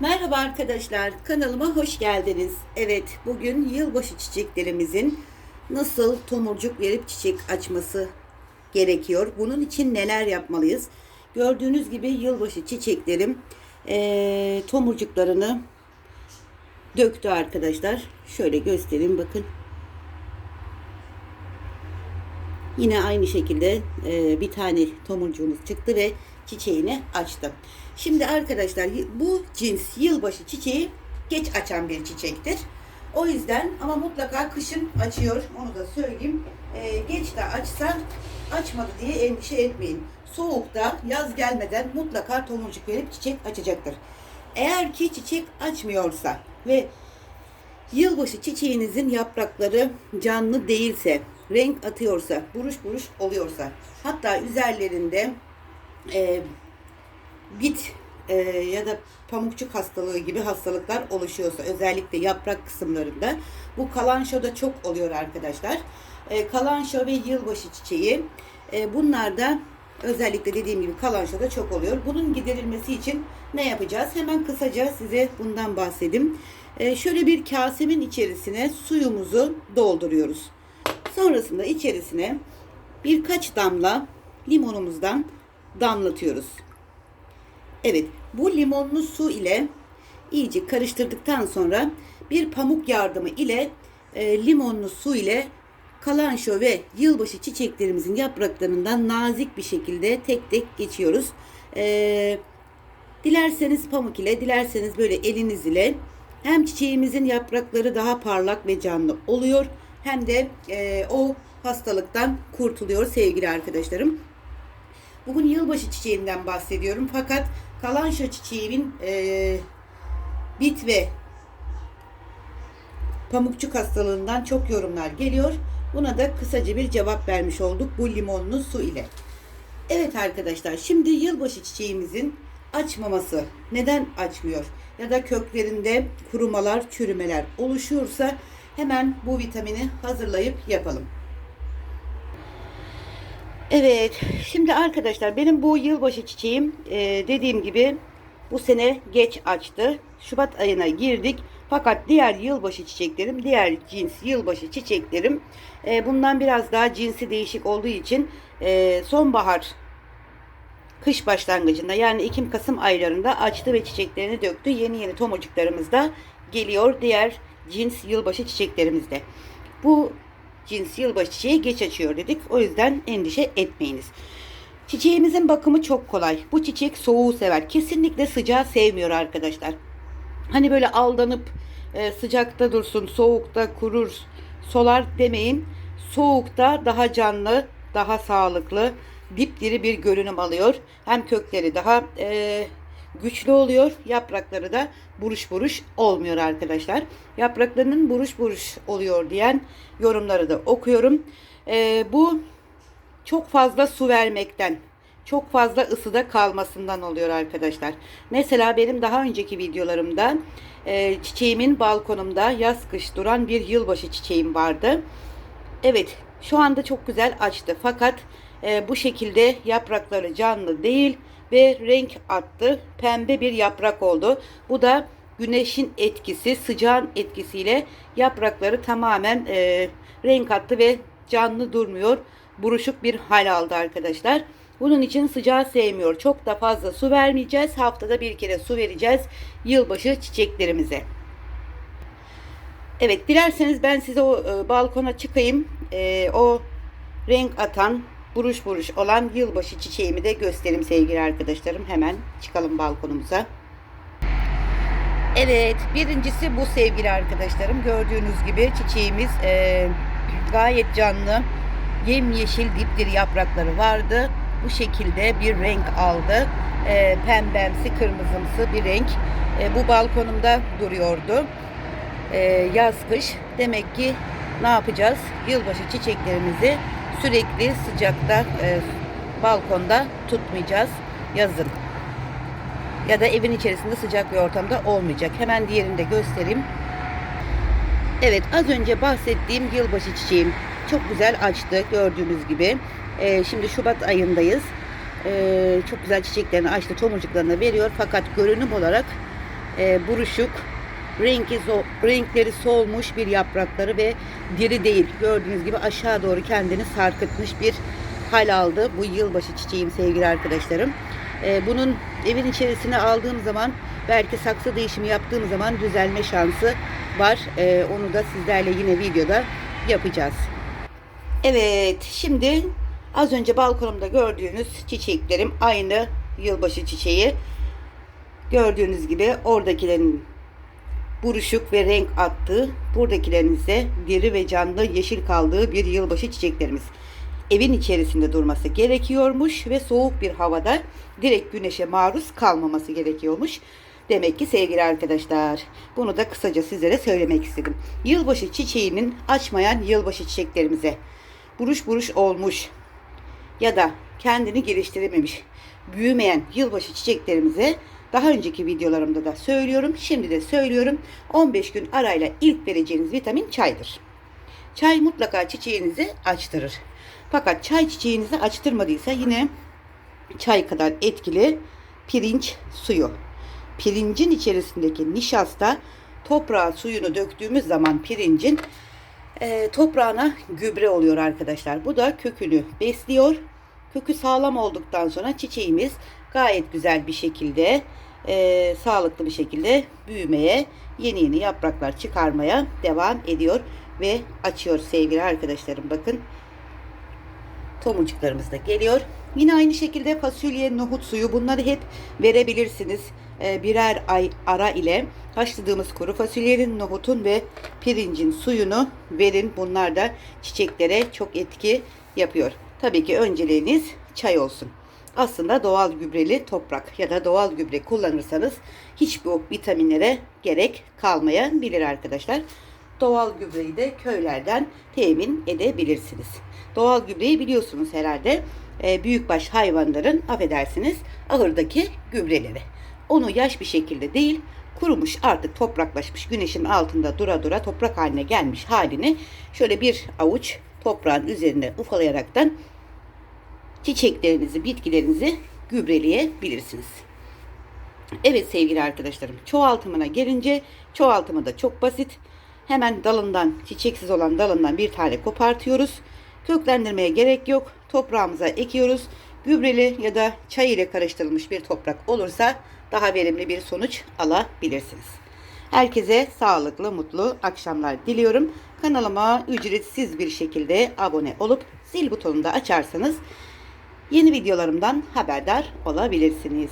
Merhaba arkadaşlar, kanalıma hoş geldiniz. Evet, bugün yılbaşı çiçeklerimizin nasıl tomurcuk verip çiçek açması gerekiyor. Bunun için neler yapmalıyız? Gördüğünüz gibi yılbaşı çiçeklerim eee, tomurcuklarını döktü arkadaşlar. Şöyle göstereyim bakın. Yine aynı şekilde e, bir tane tomurcuğumuz çıktı ve çiçeğini açtı. Şimdi arkadaşlar bu cins yılbaşı çiçeği geç açan bir çiçektir. O yüzden ama mutlaka kışın açıyor. Onu da söyleyeyim. E, geç de açsa açmadı diye endişe etmeyin. Soğukta yaz gelmeden mutlaka tomurcuk verip çiçek açacaktır. Eğer ki çiçek açmıyorsa ve Yılbaşı çiçeğinizin yaprakları canlı değilse, renk atıyorsa, buruş buruş oluyorsa, hatta üzerlerinde e, bit e, ya da pamukçuk hastalığı gibi hastalıklar oluşuyorsa, özellikle yaprak kısımlarında, bu kalanşoda çok oluyor arkadaşlar. E, kalanşo ve yılbaşı çiçeği, e, bunlar da özellikle dediğim gibi kalanşoda çok oluyor. Bunun giderilmesi için ne yapacağız? Hemen kısaca size bundan bahsedeyim. Ee, şöyle bir kasemin içerisine suyumuzu dolduruyoruz. Sonrasında içerisine birkaç damla limonumuzdan damlatıyoruz. Evet, bu limonlu su ile iyice karıştırdıktan sonra bir pamuk yardımı ile e, limonlu su ile kalanşo ve yılbaşı çiçeklerimizin yapraklarından nazik bir şekilde tek tek geçiyoruz. Eee Dilerseniz pamuk ile, dilerseniz böyle eliniz ile hem çiçeğimizin yaprakları daha parlak ve canlı oluyor hem de e, o hastalıktan kurtuluyor sevgili arkadaşlarım. Bugün yılbaşı çiçeğinden bahsediyorum fakat kalanşo çiçeğimin e, bit ve pamukçuk hastalığından çok yorumlar geliyor. Buna da kısaca bir cevap vermiş olduk bu limonlu su ile. Evet arkadaşlar şimdi yılbaşı çiçeğimizin açmaması neden açmıyor ya da köklerinde kurumalar çürümeler oluşuyorsa hemen bu vitamini hazırlayıp yapalım. Evet şimdi arkadaşlar benim bu yılbaşı çiçeğim e, dediğim gibi bu sene geç açtı. Şubat ayına girdik. Fakat diğer yılbaşı çiçeklerim, diğer cins yılbaşı çiçeklerim e, bundan biraz daha cinsi değişik olduğu için e, sonbahar kış başlangıcında yani Ekim-Kasım aylarında açtı ve çiçeklerini döktü. Yeni yeni tomurcuklarımız da geliyor diğer cins yılbaşı çiçeklerimizde. Bu cins yılbaşı çiçeği geç açıyor dedik. O yüzden endişe etmeyiniz. Çiçeğimizin bakımı çok kolay. Bu çiçek soğuğu sever. Kesinlikle sıcağı sevmiyor arkadaşlar. Hani böyle aldanıp e, sıcakta dursun, soğukta kurur, solar demeyin. Soğukta daha canlı, daha sağlıklı, dipdiri bir görünüm alıyor. Hem kökleri daha e, güçlü oluyor. Yaprakları da buruş buruş olmuyor arkadaşlar. Yapraklarının buruş buruş oluyor diyen yorumları da okuyorum. E, bu çok fazla su vermekten, çok fazla ısıda kalmasından oluyor arkadaşlar. Mesela benim daha önceki videolarımda e, çiçeğimin balkonumda yaz kış duran bir yılbaşı çiçeğim vardı. Evet şu anda çok güzel açtı fakat e, bu şekilde yaprakları canlı değil ve renk attı. Pembe bir yaprak oldu. Bu da güneşin etkisi, sıcağın etkisiyle yaprakları tamamen e, renk attı ve canlı durmuyor. Buruşuk bir hal aldı arkadaşlar. Bunun için sıcağı sevmiyor. Çok da fazla su vermeyeceğiz. Haftada bir kere su vereceğiz yılbaşı çiçeklerimize. Evet dilerseniz ben size o e, balkona çıkayım. E, o renk atan buruş buruş olan yılbaşı çiçeğimi de göstereyim sevgili arkadaşlarım. Hemen çıkalım balkonumuza. Evet birincisi bu sevgili arkadaşlarım. Gördüğünüz gibi çiçeğimiz e, gayet canlı. Yemyeşil dipdiri yaprakları vardı. Bu şekilde bir renk aldı. E, pembemsi kırmızımsı bir renk. E, bu balkonumda duruyordu. E, yaz kış. Demek ki ne yapacağız? Yılbaşı çiçeklerimizi sürekli sıcakta e, balkonda tutmayacağız yazın. Ya da evin içerisinde sıcak bir ortamda olmayacak. Hemen diğerini de göstereyim. Evet az önce bahsettiğim yılbaşı çiçeğim çok güzel açtı gördüğünüz gibi. E, şimdi Şubat ayındayız. E, çok güzel çiçeklerini açtı, tomurcuklarını veriyor. Fakat görünüm olarak e, buruşuk, rengi renkleri solmuş bir yaprakları ve diri değil. Gördüğünüz gibi aşağı doğru kendini sarkıtmış bir hal aldı. Bu yılbaşı çiçeğim sevgili arkadaşlarım. E, bunun evin içerisine aldığım zaman belki saksı değişimi yaptığım zaman düzelme şansı var. E, onu da sizlerle yine videoda yapacağız. Evet, şimdi az önce balkonumda gördüğünüz çiçeklerim aynı yılbaşı çiçeği. Gördüğünüz gibi oradakilerin buruşuk ve renk attığı, buradakilerin ise diri ve canlı yeşil kaldığı bir yılbaşı çiçeklerimiz. Evin içerisinde durması gerekiyormuş ve soğuk bir havada direkt güneşe maruz kalmaması gerekiyormuş. Demek ki sevgili arkadaşlar, bunu da kısaca sizlere söylemek istedim. Yılbaşı çiçeğinin açmayan yılbaşı çiçeklerimize buruş buruş olmuş ya da kendini geliştirememiş, büyümeyen yılbaşı çiçeklerimize daha önceki videolarımda da söylüyorum, şimdi de söylüyorum. 15 gün arayla ilk vereceğiniz vitamin çaydır. Çay mutlaka çiçeğinizi açtırır. Fakat çay çiçeğinizi açtırmadıysa yine çay kadar etkili pirinç suyu. Pirincin içerisindeki nişasta toprağa suyunu döktüğümüz zaman pirincin e, toprağına gübre oluyor arkadaşlar. Bu da kökünü besliyor. Kökü sağlam olduktan sonra çiçeğimiz gayet güzel bir şekilde e, sağlıklı bir şekilde büyümeye, yeni yeni yapraklar çıkarmaya devam ediyor ve açıyor sevgili arkadaşlarım. Bakın tomurcuklarımız da geliyor. Yine aynı şekilde fasulye, nohut suyu bunları hep verebilirsiniz. Ee, birer ay ara ile haşladığımız kuru fasulyenin, nohutun ve pirincin suyunu verin. Bunlar da çiçeklere çok etki yapıyor. Tabii ki önceliğiniz çay olsun. Aslında doğal gübreli toprak ya da doğal gübre kullanırsanız hiç bu vitaminlere gerek kalmayabilir arkadaşlar. Doğal gübreyi de köylerden temin edebilirsiniz. Doğal gübreyi biliyorsunuz herhalde. E, büyükbaş hayvanların affedersiniz ahırdaki gübreleri. Onu yaş bir şekilde değil kurumuş artık topraklaşmış güneşin altında dura dura toprak haline gelmiş halini şöyle bir avuç toprağın üzerine ufalayaraktan çiçeklerinizi, bitkilerinizi gübreleyebilirsiniz. Evet sevgili arkadaşlarım, çoğaltımına gelince çoğaltımı da çok basit. Hemen dalından, çiçeksiz olan dalından bir tane kopartıyoruz. Köklendirmeye gerek yok. Toprağımıza ekiyoruz. Gübreli ya da çay ile karıştırılmış bir toprak olursa daha verimli bir sonuç alabilirsiniz. Herkese sağlıklı, mutlu akşamlar diliyorum. Kanalıma ücretsiz bir şekilde abone olup zil butonunu da açarsanız yeni videolarımdan haberdar olabilirsiniz.